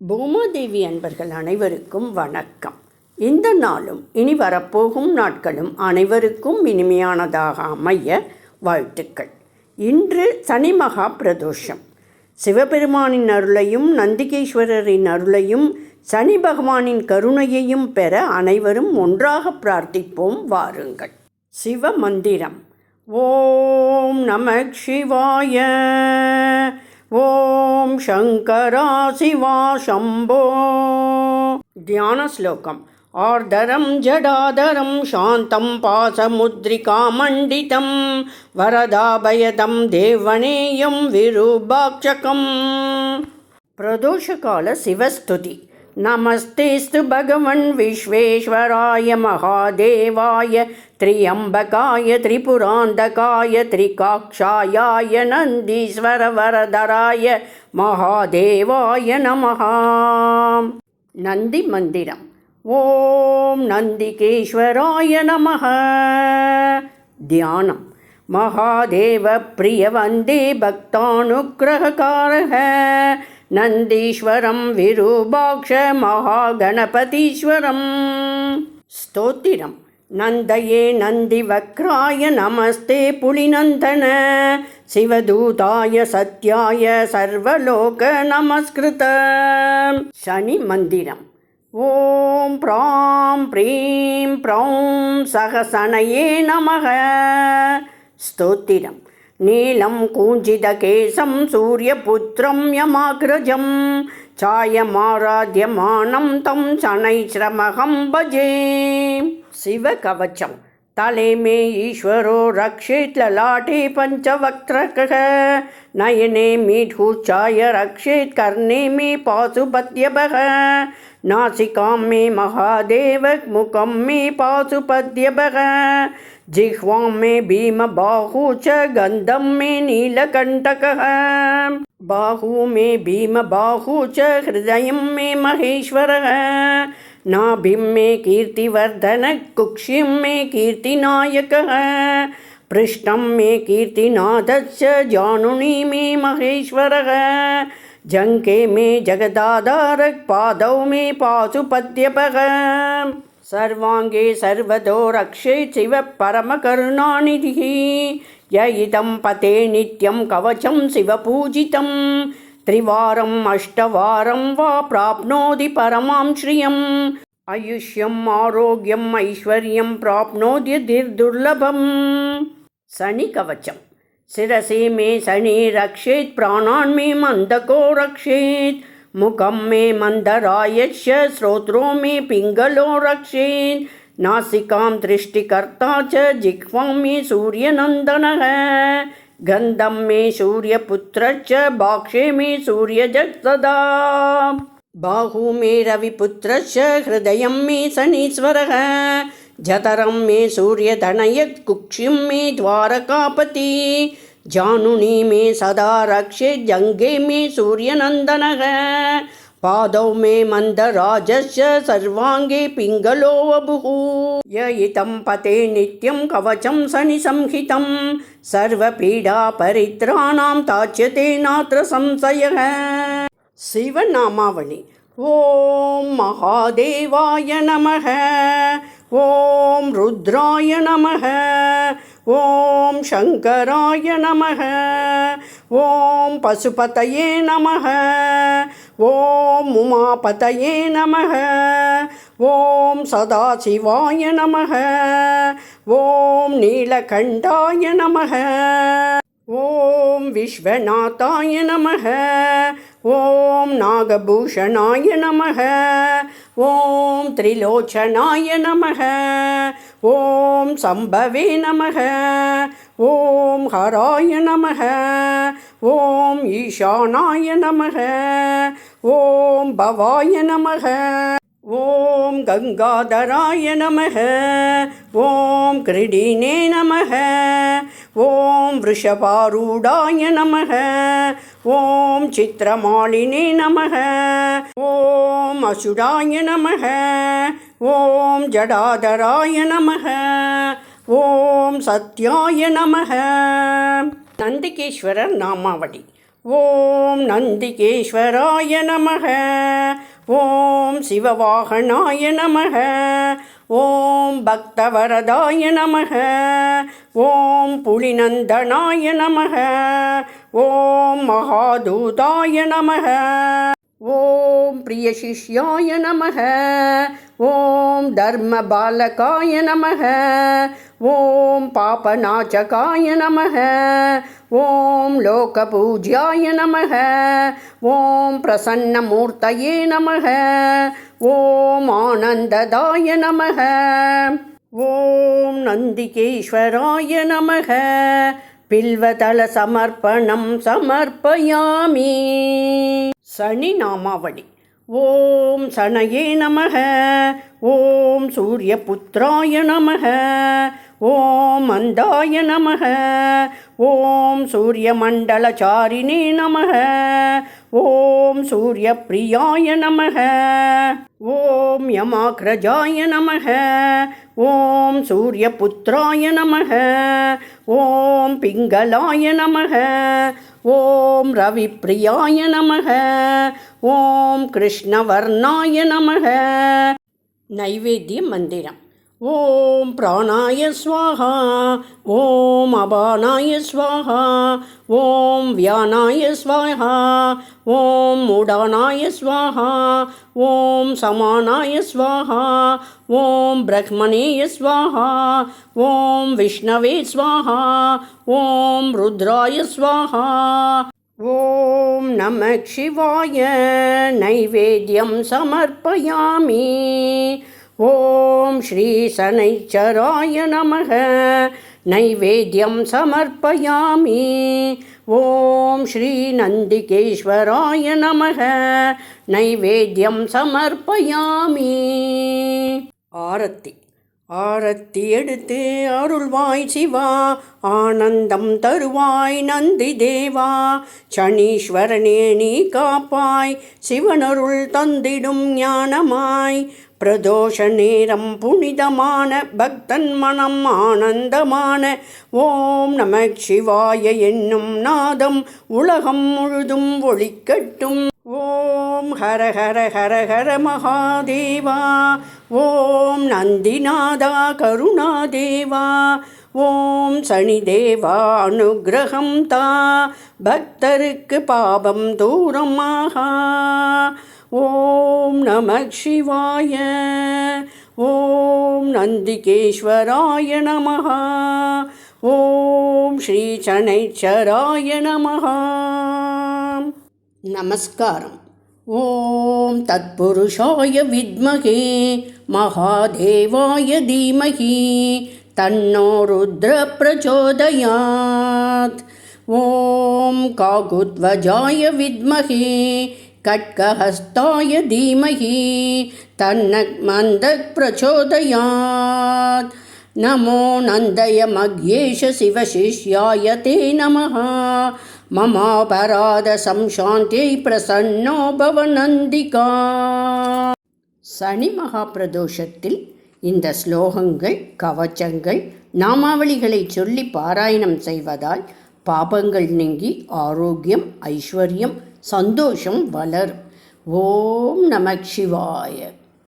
பூமாதேவி அன்பர்கள் அனைவருக்கும் வணக்கம். இந்த நாளும் இனி வரப்போகும் நாட்களும் அனைவருக்கும் இனிமையானதாக அமைய வாழ்த்துக்கள். இன்று சனி மகா பிரதோஷம். சிவபெருமானின் அருளையும் நந்திகேஸ்வரரின் அருளையும் சனி பகவானின் கருணையையும் பெற அனைவரும் ஒன்றாக பிரார்த்திப்போம் வாருங்கள். சிவ மந்திரம் ஓம் நம சிவாய. ஓம் சங்கரா சிவா சம்போ தியான ஸ்லோகம் ஆர்தரம் ஜடாதரம் சாந்தம் பாசமுத்ரிகாமண்டிதம் வரதாபயதம் தேவனேயம் விரூபாட்சகம் प्रदोषकाल शिवस्तुति नमस्तेस्तु भगवन् विश्वेश्वराय महादेवाय त्र्यम्बकाय त्रिपुरान्धकाय त्रिकाक्षायाय नन्दीश्वरवरदराय महादेवाय नमः नन्दिमन्दिरम् ॐ नन्दिकेश्वराय नमः ध्यानम् महादेवप्रियवन्दे भक्तानुग्रहकारः நந்தீஸ்வரம் விரூபாட்ச மகாகணபதீஸ்வரம். ஸ்தோத்திரம். நந்தயே நந்தி வக்ராய நமஸ்தே புலிநந்தன. சிவதூதாய சத்யாய சர்வலோக நமஸ்கிருத. சனி மந்திரம். ஓம் பிராம் ப்ரீம் ப்ரௌம் சகசனையே நமக. ஸ்தோத்திரம். नीलं कूञ्चितकेशं सूर्यपुत्रं यमाग्रजं चायमाराध्यमानं तं शनैश्रमहं भजे। शिवकवचं तले मे ईश्वरो रक्षेत् ललाटे पञ्चवक्त्रकः नयने मीढूच्छाय रक्षेत् कर्णे मे पाशुपद्यपः नासिकां मे महादेव मुखं मे पाशुपद्यपः जिह्वां मे भीमबाहु च गन्धं मे नीलकण्टकः बाहु मे भीमबाहु च हृदयं मे महेश्वरः नाभिं मे कीर्तिवर्धनः कुक्षिं मे कीर्तिनायकः पृष्ठं मे कीर्तिनाथश्च जानुनी मे महेश्वरः। जङ्के मे जगदाधारः पादौ मे पाशुपद्यपः। सर्वाङ्गे सर्वतो रक्षे शिवः परमकरुणानिधिः। य इदं पते नित्यं कवचं शिवपूजितं त्रिवारम् अष्टवारं वा प्राप्नोति परमां श्रियम्। आयुष्यम् आरोग्यम् ऐश्वर्यं प्राप्नोद्यतिर्दुर्लभम् शनिकवचम् शिरसि मे शनि रक्षेत् प्राणान् मे मन्दको रक्षेत् मुखं मे मन्दरायश्च श्रोत्रो मे पिङ्गलो रक्षेत् नासिकां दृष्टिकर्ता च, जिह्वां मे सूर्यनन्दनः। गन्धं मे सूर्यपुत्रश्च बाक्षे मे सूर्यजः सदा बाहु मे रविपुत्रश्च हृदयं मे शनीश्वरः। जतरं मे सूर्यधनयः कुक्षिं मे द्वारकापति। ಜಾನುನಿ ಮೇ ಸದಾ ರಕ್ಷೆ ಜಂಘೆ ಮೇ ಸೂರ್ಯನಂದನಃ पादौ मे मन्दराजस्य सर्वाङ्गे पिङ्गलोऽबुः य इतं पते नित्यं कवचं सनिसंहितं सर्वपीडापरित्राणां ताच्यते नात्र संशयः शिवनामावली ॐ महादेवाय नमः ॐ रुद्राय नमः ஓம் சங்கராய நமக. ஓம் பசுபதையே நமக. ஓம் உமாபதையே நமக. ஓம் சதாசிவாய நமக. ஓம் நீலகண்டாய நமக. ஓம் விஸ்வநாதாய நமக. ஓம் நாகபூஷணாய நமக. ஓம் திரிலோச்சனாய நமக. ஓம் சம்பவே நமக. ஓம் ஹராய நமக. ஓம் ஈஷானாய நமக. ஓம் பவாய நமக. ஓம் கங்காதராய நமக. ஓம் கிரீடினே நமக. ஓம் விஷபாரூடாய நமக. ஓம் சித்திரமாலினே நமக. ஓம் அசுடாய நமக. ஓம் ஜடாதராய நமக. ஓம் சத்யாய நமக. நந்திகேஸ்வரர் நாமாவளி. ஓம் நந்திகேஸ்வராய நமக. ஓம் சிவவாகனாய நமக. ஓம் பக்தவரதாய நமக. ஓம் புலிநந்தனாய நமக. ஓம் மகாதூதாய நமக. ஓம் பிரியசிஷ்யாய நமக. ஓம் தர்ம பாலகாய நமக. ஓம் பாபநாச்சகாய நமக. ஓம் லோகபூஜ்யாய நமக. ஓம் பிரசன்னமூர்த்தயே நமக. ஓம் ஆனந்ததாய நமக. ஓம் நந்திகேஸ்வராய நமக. பில்வதள சமர்ப்பணம் சமர்ப்பயாமி. சனி நாமாவளி. ஓம் சனயே நமக. ஓம் சூரிய புத்திராய நமக. ஓம் அந்தாய நமக. ஓம் சூரியமண்டலச்சாரிணே நமக. ஓம் சூரிய பிரியாய நமக. ஓம் யமாக்ரஜாய நமக. ஓம் சூரிய புத்திராய நமக. ஓம் பிங்களாய நமக. ஓம் ரவிப்பிரியாய நமக. ஓம் கிருஷ்ணவர்ணாய நமக. நைவேத்திய மந்திரம். ॐ प्राणाय स्वाहा ॐ अपानाय स्वाहा ॐ व्यानाय स्वाहा ॐ उडानाय स्वाहा ॐ समानाय स्वाहा ॐ ब्रह्मणेय स्वाहा ॐ विष्णवे स्वाहा ॐ रुद्राय स्वाहा। ॐ नमः शिवाय नैवेद्यं समर्पयामि ஓம் ஸ்ரீ சனைச்சராய நமக. நைவேத்தியம் சமர்ப்பயாமி. ஓம் ஸ்ரீ நந்திகேஸ்வராய நமக. நைவேத்தியம் சமர்ப்பயாமி. ஆரத்தி. ஆரத்தி எடுத்து அருள்வாய் சிவா. ஆனந்தம் தருவாய் நந்தி தேவா. சனீஸ்வரனே நீ காப்பாய். சிவனருள் தந்திடும் ஞானமாய். பிரதோஷ நேரம் புனிதமான பக்தன் மனம் ஆனந்தமான. ஓம் நம சிவாய என்னும் நாதம் உலகம் முழுதும் ஒழிக்கட்டும் ஓம் ஹர ஹர ஹர ஹர மகாதேவா. ஓம் நந்திநாதா கருணாதேவா. ஓம் சனிதேவா அனுகிரகம் தா. பக்தருக்கு பாபம் தூரமாக. ஓம் நம சிவாய ஓம் நந்திகேஸ்வராய நம ஓம் ஸ்ரீசனைச்சராய நம நமஸ்காரம் ஓம் தத்புருஷாய வித்மகே மகாதேவாய தீமகி தன்னோ ருத்ர பிரச்சோதயாத் ஓம் காகுத்வஜாய வித்மகே कट्कहस्ताय धीमहि तन्नः मन्दः प्रचोदयात् नमो नन्दय मघ्येश शिवशिष्याय ते नमः ममापराधसंशान्त्यै प्रसन्नो भवनन्दिका சனி மகா பிரதோஷத்தில் இந்த ஸ்லோகங்கள் கவச்சங்கள் நாமாவளிகளை சொல்லி பாராயணம் செய்வதால் பாபங்கள் நீங்கி ஆரோக்கியம் ஐஸ்வர்யம் சந்தோஷம் வளரும் ஓம் நம சிவாய.